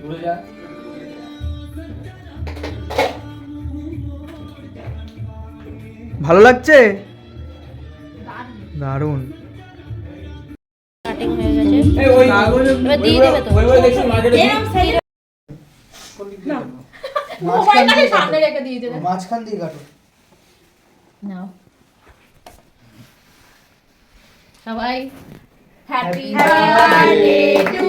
ঘুরে যা। ভালো লাগছে? দারুণ। হয়ে মাঝখান দিয়ে কাটো। নাও। সবাই happy birthday to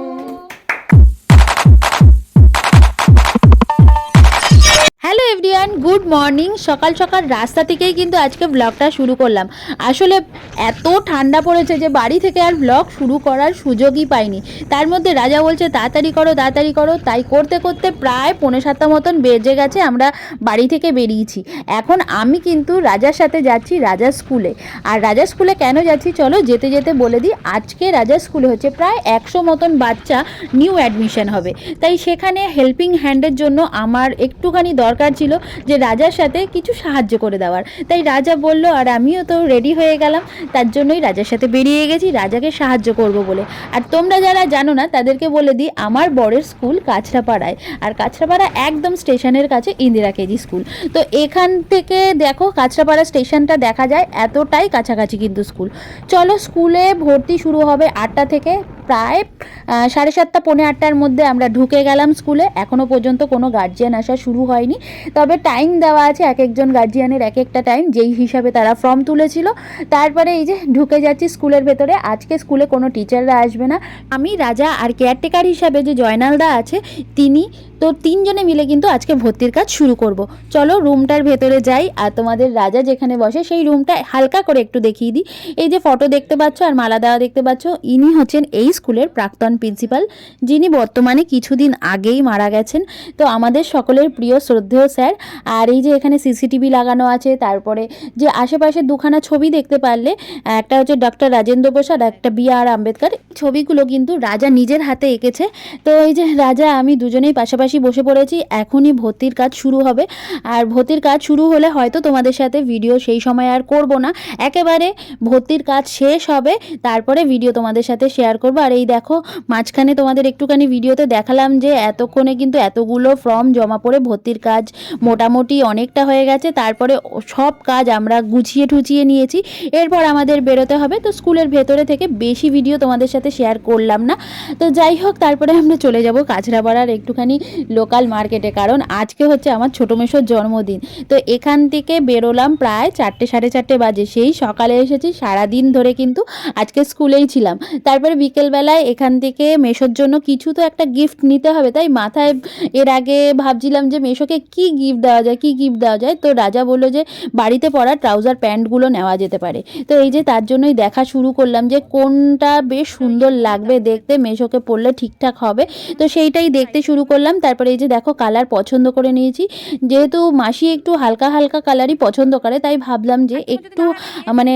Everyone good morning. সকাল সকাল রাস্তা থেকেই কিন্তু আজকে ব্লগটা শুরু করলাম। আসলে এত ঠান্ডা পড়েছে যে বাড়ি থেকে আর ব্লগ শুরু করার সুযোগই পাইনি। তার মধ্যে রাজা বলছে, তাড়াতাড়ি করো তাড়াতাড়ি করো। তাই করতে করতে প্রায় পৌনে সাতটা মতন বেজে গেছে, আমরা বাড়ি থেকে বেরিয়েছি। এখন আমি কিন্তু রাজার সাথে যাচ্ছি রাজার স্কুলে। আর রাজার স্কুলে কেন যাচ্ছি চলো যেতে যেতে বলে দিই, আজকে রাজার স্কুলে হচ্ছে প্রায় একশো মতন বাচ্চা নিউ অ্যাডমিশন হবে। তাই সেখানে হেল্পিং হ্যান্ডের জন্য আমার একটুখানি দরকার ছিল। যে রাজার সাথে কিছু সাহায্য করে দেওয়ার। তাই রাজা বলল, আর আমিও তো রেডি হয়ে গেলাম। তার জন্যই রাজার সাথে বেরিয়ে গেছি, রাজাকে সাহায্য করব বলে। আর তোমরা যারা জানো না, তাদেরকে বলে দিই, আমার বরের স্কুল কাছড়াপাড়ায়। আর কাছড়াপাড়া একদম স্টেশনের কাছে ইন্দিরা কেজি স্কুল। তো এখান থেকে দেখো, কাছড়াপাড়া স্টেশনটা দেখা যায়, এতটাই কাছাকাছি কিন্তু স্কুল। চলো স্কুলে ভর্তি শুরু হবে আটটা থেকে প্রায় সাড়ে সাতটা, পৌনে আটটার মধ্যে আমরা ঢুকে গেলাম স্কুলে। এখনও পর্যন্ত কোনো গার্জিয়ান আসা শুরু হয়নি। তবে টাইম দেওয়া আছে, এক একজন গার্জিয়ানের এক একটা টাইম যেই হিসাবে তারা ফর্ম তুলেছিল। তারপরে এই যে ঢুকে যাচ্ছি স্কুলের ভেতরে, আজকে স্কুলে কোনো টিচাররা আসবে না। আমি রাজা আর কেয়ারটেকার হিসাবে যে জয়নালদা আছে, তিনি তো তিনজনে মিলে কিন্তু আজকে ভর্তির কাজ শুরু করব। চলো রুমটার ভেতরে যাই আর তোমাদের রাজা যেখানে বসে সেই রুমটা হালকা করে একটু দেখিয়ে দিই। এই যে ফটো দেখতে পাচ্ছ আর মালা দেওয়া দেখতে পাচ্ছ, ইনি হচ্ছেন এই স্কুলের প্রাক্তন প্রিন্সিপাল, যিনি বর্তমানে কিছুদিন আগেই মারা গেছেন। তো আমাদের সকলের প্রিয় শ্রদ্ধেয় স্যার, আর এই যে এখানে সিসিটিভি লাগানো আছে, তারপরে যে আশেপাশে দুখানা ছবি দেখতে পারলে, একটা হচ্ছে ডক্টর রাজেন্দ্র প্রসাদ, একটা বি আর আম্বেদকর ছবিগুলো কিন্তু রাজা নিজের হাতে এঁকেছে। তো এই যে রাজা, আমি দুজনেই পাশাপাশি বসে পড়েছি, এখনই ভর্তির কাজ শুরু হবে। আর ভর্তির কাজ শুরু হলে হয়তো তোমাদের সাথে ভিডিও সেই সময় আর করব না। একেবারে ভর্তির কাজ শেষ হবে, তারপরে ভিডিও তোমাদের সাথে শেয়ার করব। আর এই দেখো, মাঝখানে তোমাদের একটুখানি ভিডিওতে দেখালাম যে, এতক্ষণে কিন্তু এতগুলো ফর্ম জমা পড়ে ভর্তির কাজ মোটামুটি অনেকটা হয়ে গেছে। তারপরে সব কাজ আমরা গুছিয়ে ঠুচিয়ে নিয়েছি। এরপর আমাদের বেরোতে হবে। তো স্কুলের ভেতরে থেকে বেশি ভিডিও তোমাদের সাথে শেয়ার করলাম না। তো যাই হোক, তারপরে আমরা চলে যাব কাছড়াপাড়ার একটুখানি লোকাল মার্কেটে কারণ আজকে হচ্ছে আমার ছোটো মেশোর জন্মদিন। তো এখান থেকে বেরোলাম প্রায় চারটে, সাড়ে চারটে বাজে। সেই সকালে এসেছি, সারাদিন ধরে কিন্তু আজকে স্কুলেই ছিলাম। তারপরে বিকেলবেলায় এখান থেকে মেশোর জন্য কিছু তো একটা গিফট নিতে হবে। তাই মাথায় এর আগে ভাবছিলাম যে মেশোকে কি গিফট দেওয়া যায়, কি গিফট দেওয়া যায়? তো রাজা বলল যে বাড়িতে পরা ট্রাউজার প্যান্টগুলো নেওয়া যেতে পারে। তো এই যে তার জন্যই দেখা শুরু করলাম যে কোনটা বেশ সুন্দর লাগবে দেখতে। মেশোকে পরলে ঠিকঠাক হবে। তো সেইটাই দেখতে শুরু করলাম। তারপরে এই যে দেখো কালার পছন্দ করে নিয়েছি। যেহেতু মাসি একটু হালকা হালকা কালারই পছন্দ করে তাই ভাবলাম যে একটু মানে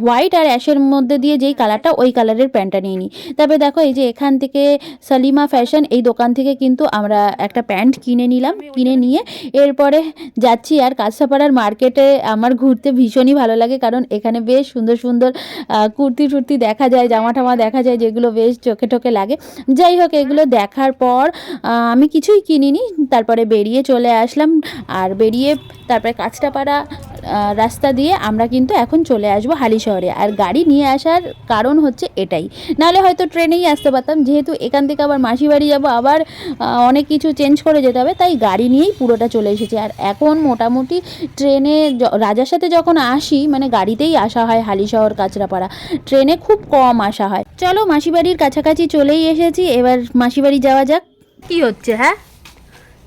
হোয়াইট আর অ্যাশের মধ্যে দিয়ে যেই কালারটা ওই কালারের প্যান্টটা নিয়ে নিই। তারপরে দেখো এই যে এখান থেকে সালিমা ফ্যাশন এই দোকান থেকে কিন্তু আমরা একটা প্যান্ট কিনে নিলাম কিনে নিয়ে এরপরে যাচ্ছি আর কাঁচাপাড়ার মার্কেটে আমার ঘুরতে ভীষণই ভালো লাগে কারণ এখানে বেশ সুন্দর সুন্দর কুর্তি টুর্তি দেখা যায় জামা টামা দেখা যায় যেগুলো বেশ চোখে টোকে লাগে। যাই হোক এগুলো দেখার পর আমি কিছুই কিনিনি। তারপরে বেরিয়ে চলে আসলাম। আর বেরিয়ে তারপরে কাঁচটাপাড়া রাস্তা দিয়ে আমরা কিন্তু এখন চলে আসব হালি শহরে। আর গাড়ি নিয়ে আসার কারণ হচ্ছে এটাই। নাহলে হয়তো ট্রেনেই আসতে পারতাম। যেহেতু এখান থেকে আবার মাসি বাড়ি যাব, আবার অনেক কিছু চেঞ্জ করে যেতে হবে, তাই গাড়ি নিয়েই পুরোটা চলে এসেছি। আর এখন মোটামুটি ট্রেনে রাজার সাথে যখন আসি মানে গাড়িতেই আসা হয় হালি শহর, কাঁচরাপাড়া। ট্রেনে খুব কম আসা হয়। চলো মাসি বাড়ির কাছাকাছি চলেই এসেছি। এবার মাসি বাড়ি যাওয়া যাক। কি হচ্ছে হ্যাঁ?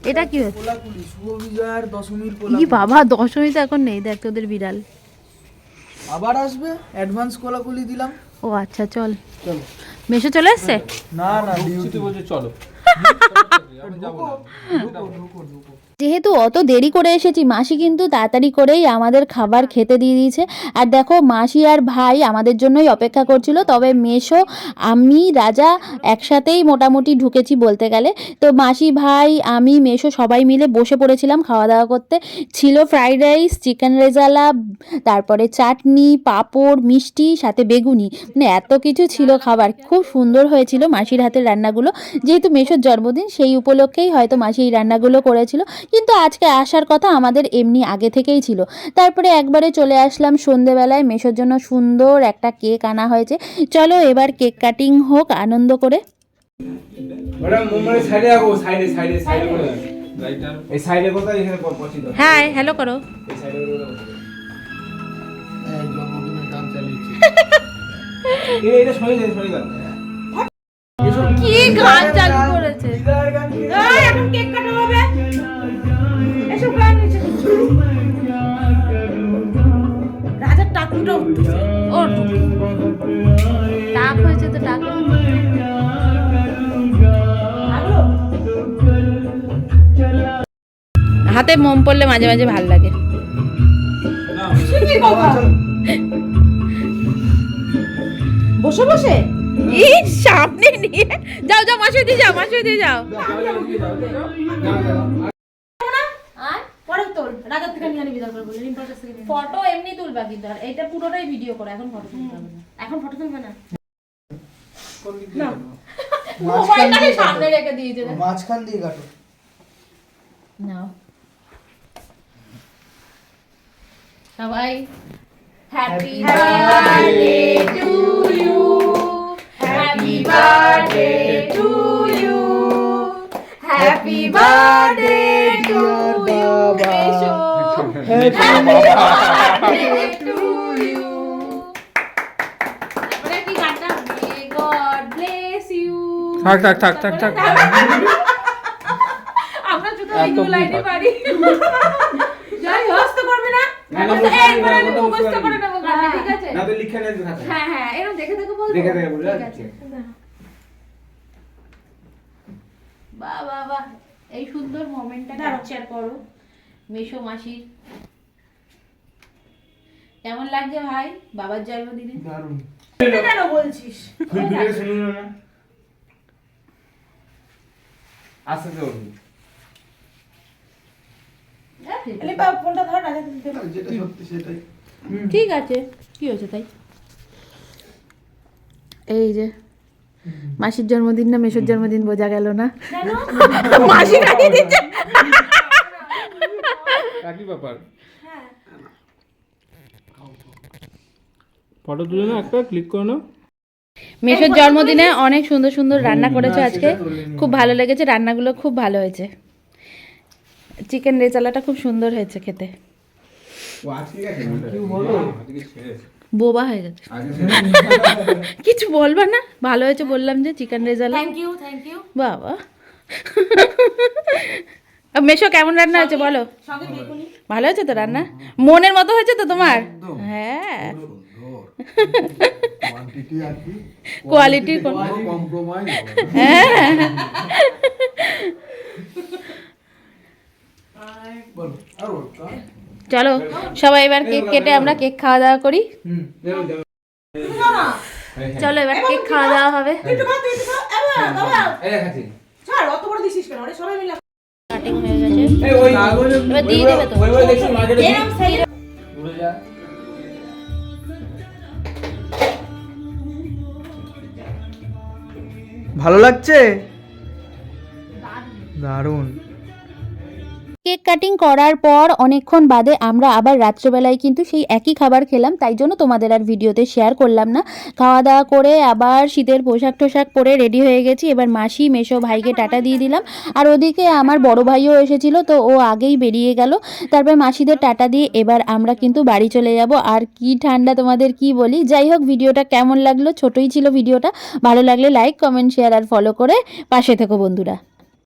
এটা কি হচ্ছে? বাবা দশমী তো এখন নেই দেখ তোদের বিড়াল। আবার আসবে? অ্যাডভান্স কোলাকুলি দিলাম। ও আচ্ছা চল। চল। মেশো চলে এসছে? না না ডিউটি বলছে চলো। যেহেতু অত দেরি করে এসেছি মাসি কিন্তু তাড়াতাড়ি করেই আমাদের খাবার খেতে দিয়ে দিয়েছে। আর দেখো মাসি আর ভাই আমাদের জন্যই অপেক্ষা করছিল তবে মেশো আমি রাজা একসাথেই মোটামুটি ঢুকেছি বলতে গেলে। তো মাসি ভাই আমি মেশো সবাই মিলে বসে পড়েছিলাম খাওয়া দাওয়া করতে। ছিল ফ্রাইড রাইস চিকেন রেজালা তারপরে চাটনি পাঁপড় মিষ্টি সাথে বেগুনি। মানে এত কিছু ছিল খাবার। খুব সুন্দর হয়েছিল মাসির হাতের রান্নাগুলো। যেহেতু মেশোর জন্মদিন সেই উপলক্ষেই হয়তো মাসি এই রান্নাগুলো করেছিল। কিন্তু আজকে আসার কথা আমাদের এমনি আগে থেকেই ছিল। তারপরে একবারে চলে আসলাম সন্ধেবেলায় মেশোর জন্য সুন্দর একটা কেক আনা হয়েছে। চলো এবার কেক কাটিং হোক আনন্দ করে। ম্যাডাম মুম্বাই সাইডে আগো সাইডে সাইডে রাজার উঠতেছে ও টাক হয়েছে তো টাক। হাতে মোম পড়লে মাঝে মাঝে ভালো লাগে। বসে বসে। এই সামনে নিয়ে যাও যাও মাসে দিয়ে যাও। মাসে দিয়ে যাও রাজার থেকে নিয়ে আনি বিদায় করে বলে রিম্পার কাছ থেকে ফটো এমনি তুলবা কিন্তু আর এটা পুরোটাই ভিডিও করো এখন ফটো তুলতে হবে এখন ফটো তুলবে না। মোবাইলটাকে সামনে রেখে দিয়েছে মাঝখান দিয়ে কাটো। নাও সবাই happy birthday to you happy birthday to you happy birthday to you থাক থাক থাক থাক থাক। আমরা শুধু এইগুলো লাইনে পারি। যাই হস্ত করবে না। মুখস্থ- করে নেব ঠিক আছে? না তো লিখে খাতা হ্যাঁ হ্যাঁ এরকম দেখে দেখে বলব। দেখে দেখে বলে ঠিক আছে। বাহ বাহ বাহ। এই সুন্দর মোমেন্টটা। ক্যাপচার করো। মেশো মাসির। কেমন লাগছে ভাই? বাবার জন্মদিনে? দারুণ। কেন বলছিস? আস্তে সেটাই। ঠিক আছে। কি হয়েছে তাই? এই যে মাসির জন্মদিন না মেশোর জন্মদিন বোঝা গেল না। মাসি কাটিয়ে দিচ্ছে। একই ব্যাপার। হ্যাঁ। ফটো তুলে না একটা ক্লিক করে নাও। মেশোর জন্মদিনে অনেক সুন্দর সুন্দর রান্না করেছ আজকে। খুব ভালো লেগেছে রান্নাগুলো খুব ভালো হয়েছে। চিকেন রেচালাটা খুব সুন্দর হয়েছে খেতে। শেষ। বোবা হয়ে গেছে। কিছু বলবা না? ভালো হয়েছে বললাম যে chicken rezala. Thank you thank you বাবা। মেশো কেমন রান্না হয়েছে বলো? ভালো হয়েছে তো রান্না? মনের মতো হয়েছে তো তোমার? হ্যাঁ। কোয়ান্টিটি আর কি? কোয়ালিটি হ্যাঁ বলো আর বলো চলো সবাই এবার কেক কেটে আমরা কেক খাওয়া দাওয়া করি। চলো এবার কেক খাওয়া দাওয়া হবে। কাটিং হয়ে গেছে। এবার দিয়ে দেবে তো। ঘুরে যা। ভালো লাগছে? দারুণ। কেক কাটিং করার পর অনেকক্ষণ বাদে আমরা আবার রাত্রেবেলায় কিন্তু সেই একই খাবার খেলাম, তাই জন্য তোমাদের আর ভিডিওতে শেয়ার করলাম না। খাওয়া দাওয়া করে আবার শীতের পোশাক টোশাক পরে রেডি হয়ে গেছি, এবার মাসি মেশো ভাইকে টাটা দিয়ে দিলাম। আর ওদিকে আমার বড় ভাইও এসেছিল, তো ও আগেই বেরিয়ে গেল। তারপর মাসিদের টাটা দিয়ে এবার আমরা কিন্তু বাড়ি চলে যাব। আর কি ঠান্ডা তোমাদের কি বলি? যাই হোক, ভিডিওটা কেমন লাগল? ছোটই ছিল ভিডিওটা। ভালো লাগলে লাইক কমেন্ট শেয়ার আর ফলো করে পাশে থেকো বন্ধুরা।